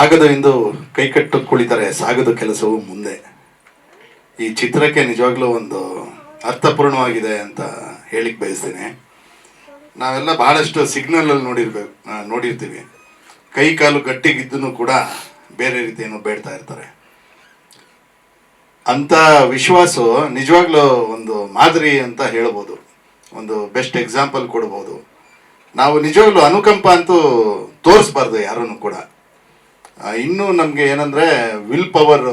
ಆಗದು ಎಂದು ಕೈಕಟ್ಟು ಕುಳಿತರೆ ಸಾಗದು ಕೆಲಸವು ಮುಂದೆ. ಈ ಚಿತ್ರಕ್ಕೆ ನಿಜವಾಗ್ಲೂ ಒಂದು ಅರ್ಥಪೂರ್ಣವಾಗಿದೆ ಅಂತ ಹೇಳಿಕ್ ಬಯಸ್ತೀನಿ. ನಾವೆಲ್ಲ ಬಹಳಷ್ಟು ಸಿಗ್ನಲ್ ಅಲ್ಲಿ ನೋಡಿರ್ಬೇಕು ನೋಡಿರ್ತೀವಿ. ಕೈ ಕಾಲು ಗಟ್ಟಿಗಿದ್ದೂ ಕೂಡ ಬೇರೆ ರೀತಿಯನ್ನು ಬೇಡ್ತಾ ಇರ್ತಾರೆ. ಅಂತ ವಿಶ್ವಾಸ ನಿಜವಾಗ್ಲೂ ಒಂದು ಮಾದರಿ ಅಂತ ಹೇಳ್ಬೋದು. ಒಂದು ಬೆಸ್ಟ್ ಎಕ್ಸಾಂಪಲ್ ಕೊಡ್ಬೋದು. ನಾವು ನಿಜವಾಗ್ಲೂ ಅನುಕಂಪ ಅಂತೂ ತೋರಿಸ್ಬಾರ್ದು ಯಾರನ್ನು ಕೂಡ. ಇನ್ನೂ ನಮಗೆ ಏನಂದ್ರೆ ವಿಲ್ ಪವರ್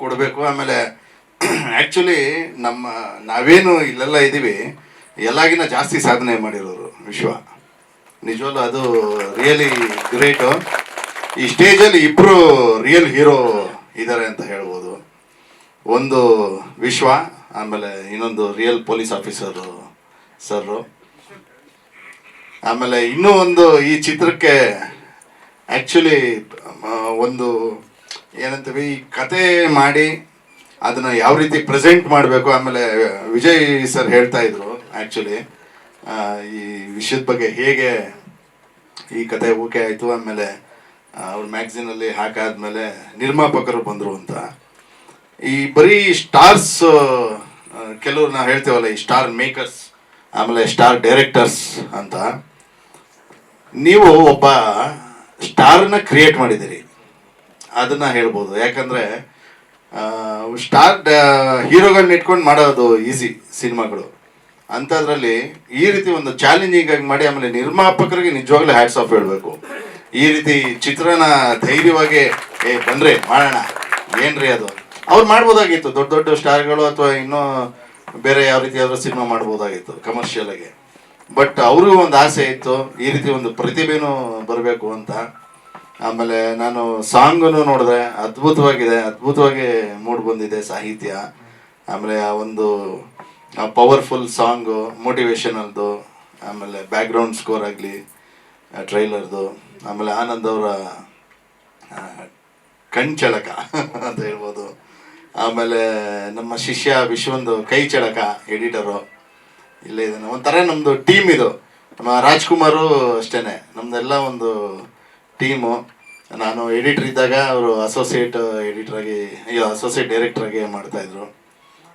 ಕೊಡಬೇಕು. ಆಮೇಲೆ ಆ್ಯಕ್ಚುಲಿ ನಮ್ಮ ನಾವೇನು ಇಲ್ಲೆಲ್ಲ ಇದ್ದೀವಿ ಎಲ್ಲಾಗಿನ ಜಾಸ್ತಿ ಸಾಧನೆ ಮಾಡಿರೋರು ವಿಶ್ವ. ನಿಜವಾಗ್ಲು ಅದು ರಿಯಲಿ ಗ್ರೇಟು ಈ ಸ್ಟೇಜಲ್ಲಿ ಇಬ್ಬರು ರಿಯಲ್ ಹೀರೋ ಇದ್ದಾರೆ ಅಂತ ಹೇಳ್ಬೋದು. ಒಂದು ವಿಶ್ವ, ಆಮೇಲೆ ಇನ್ನೊಂದು ರಿಯಲ್ ಪೊಲೀಸ್ ಆಫೀಸರು ಸರ್ರು. ಆಮೇಲೆ ಇನ್ನೂ ಒಂದು ಈ ಚಿತ್ರಕ್ಕೆ ಆ್ಯಕ್ಚುಲಿ ಒಂದು ಏನಂತೀವಿ, ಈ ಕತೆ ಮಾಡಿ ಅದನ್ನು ಯಾವ ರೀತಿ ಪ್ರೆಸೆಂಟ್ ಮಾಡಬೇಕು, ಆಮೇಲೆ ವಿಜಯ್ ಸರ್ ಹೇಳ್ತಾ ಇದ್ರು ಆ್ಯಕ್ಚುಲಿ ಈ ವಿಷಯದ ಬಗ್ಗೆ ಹೇಗೆ ಈ ಕತೆ ಓಕೆ ಆಯಿತು, ಆಮೇಲೆ ಅವ್ರ ಮ್ಯಾಗ್ಝಿನಲ್ಲಿ ಹಾಕಾದ್ಮೇಲೆ ನಿರ್ಮಾಪಕರು ಬಂದರು ಅಂತ. ಈ ಬರೀ ಸ್ಟಾರ್ಸ್ ಕೆಲವ್ರು ನಾವು ಹೇಳ್ತೇವಲ್ಲ, ಈ ಸ್ಟಾರ್ ಮೇಕರ್ಸ್ ಆಮೇಲೆ ಸ್ಟಾರ್ ಡೈರೆಕ್ಟರ್ಸ್ ಅಂತ. ನೀವು ಒಬ್ಬ ಸ್ಟಾರ್ನ ಕ್ರಿಯೇಟ್ ಮಾಡಿದ್ದೀರಿ. ಅದನ್ನ ಹೇಳ್ಬೋದು. ಯಾಕಂದ್ರೆ ಸ್ಟಾರ್ ಹೀರೋಗಳನ್ನ ಇಟ್ಕೊಂಡು ಮಾಡೋದು ಈಸಿ ಸಿನಿಮಾಗಳು. ಅಂಥದ್ರಲ್ಲಿ ಈ ರೀತಿ ಒಂದು ಚಾಲೆಂಜಿಂಗ್ ಆಗಿ ಮಾಡಿ ಆಮೇಲೆ ನಿರ್ಮಾಪಕರಿಗೆ ನಿಜವಾಗ್ಲೂ ಹ್ಯಾಟ್ಸ್ ಆಫ್ ಹೇಳಬೇಕು. ಈ ರೀತಿ ಚಿತ್ರನ ಧೈರ್ಯವಾಗಿ, ಏ ಬಂದ್ರೆ ಮಾಡೋಣ. ಏನ್ರಿ ಅದು? ಅವ್ರು ಮಾಡ್ಬೋದಾಗಿತ್ತು. ದೊಡ್ಡ ದೊಡ್ಡ ಸ್ಟಾರ್ಗಳು ಅಥವಾ ಇನ್ನೂ ಬೇರೆ ಯಾವ ರೀತಿ ಸಿನಿಮಾ ಮಾಡ್ಬೋದಾಗಿತ್ತು ಕಮರ್ಷಿಯಲ್ ಆಗಿ. ಬಟ್ ಅವ್ರಿಗೂ ಒಂದು ಆಸೆ ಇತ್ತು, ಈ ರೀತಿ ಒಂದು ಪ್ರತಿಭೆನೂ ಬರಬೇಕು ಅಂತ. ಆಮೇಲೆ ನಾನು ಸಾಂಗನ್ನು ನೋಡಿದೆ ಅದ್ಭುತವಾಗಿದೆ, ಅದ್ಭುತವಾಗಿ ಮೂಡ್ ಬಂದಿದೆ ಸಾಹಿತ್ಯ. ಆಮೇಲೆ ಆ ಒಂದು ಪವರ್ಫುಲ್ ಸಾಂಗು ಮೋಟಿವೇಶನಲ್ದು ಆಮೇಲೆ ಬ್ಯಾಕ್ಗ್ರೌಂಡ್ ಸ್ಕೋರ್ ಆಗಲಿ ಟ್ರೈಲರ್ದು ಆಮೇಲೆ ಆನಂದ್ ಅವರ ಕಣ್ಚಳಕ ಅಂತ ಹೇಳ್ಬೋದು. ಆಮೇಲೆ ನಮ್ಮ ಶಿಷ್ಯ ವಿಶ್ವಂದು ಕೈ ಚಳಕ ಎಡಿಟರು. ಇಲ್ಲೇ ಇದ್ದಾನೆ ಒಂಥರ ನಮ್ಮದು ಟೀಮ್ ಇದು. ನಮ್ಮ ರಾಜ್ಕುಮಾರು ಅಷ್ಟೇನೆ. ನಮ್ಮದೆಲ್ಲ ಒಂದು ಟೀಮು ನಾನು ಎಡಿಟರ್ ಇದ್ದಾಗ ಅವರು ಅಸೋಸಿಯೇಟ್ ಎಡಿಟರ್ ಆಗಿ ಅಸೋಸಿಯೇಟ್ ಡೈರೆಕ್ಟರ್ ಆಗಿ ಮಾಡ್ತಾ ಇದ್ರು.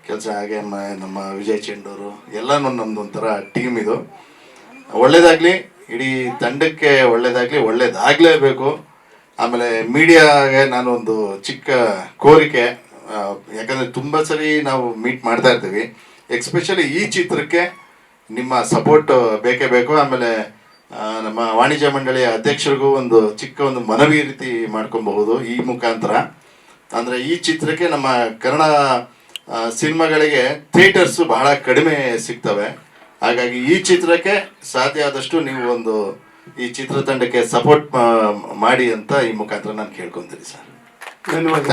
ಕೆಲಸ ಹಾಗೆ ನಮ್ಮ ವಿಜಯ್ ಚೆಂಡೂರು, ಎಲ್ಲನೂ ನಮ್ದು ಒಂಥರ ಟೀಮ್ ಇದು. ಒಳ್ಳೇದಾಗ್ಲಿ, ಇಡೀ ತಂಡಕ್ಕೆ ಒಳ್ಳೇದಾಗ್ಲಿ, ಒಳ್ಳೇದಾಗ್ಲೇಬೇಕು. ಆಮೇಲೆ ಮೀಡಿಯಾಗೆ ನಾನು ಒಂದು ಚಿಕ್ಕ ಕೋರಿಕೆ. ಯಾಕಂದ್ರೆ ತುಂಬಾ ಸರಿ ನಾವು ಮೀಟ್ ಮಾಡ್ತಾ ಇರ್ತೀವಿ. ಎಕ್ಸ್ಪೆಷಲಿ ಈ ಚಿತ್ರಕ್ಕೆ ನಿಮ್ಮ ಸಪೋರ್ಟ್ ಬೇಕೇ ಬೇಕು. ಆಮೇಲೆ ನಮ್ಮ ವಾಣಿಜ್ಯ ಮಂಡಳಿಯ ಅಧ್ಯಕ್ಷರಿಗೂ ಒಂದು ಚಿಕ್ಕ ಒಂದು ಮನವಿ ರೀತಿ ಮಾಡ್ಕೊಬಹುದು ಈ ಮುಖಾಂತರ. ಅಂದ್ರೆ ಈ ಚಿತ್ರಕ್ಕೆ ನಮ್ಮ ಕನ್ನಡ ಸಿನಿಮಾಗಳಿಗೆ ಥಿಯೇಟರ್ಸ್ ಬಹಳ ಕಡಿಮೆ ಸಿಗ್ತವೆ. ಹಾಗಾಗಿ ಈ ಚಿತ್ರಕ್ಕೆ ಸಾಧ್ಯ ಆದಷ್ಟು ನೀವು ಒಂದು ಈ ಚಿತ್ರತಂಡಕ್ಕೆ ಸಪೋರ್ಟ್ ಮಾಡಿ ಅಂತ ಈ ಮುಖಾಂತರ ನಾನು ಕೇಳ್ಕೊತೀನಿ ಸರ್. ಧನ್ಯವಾದ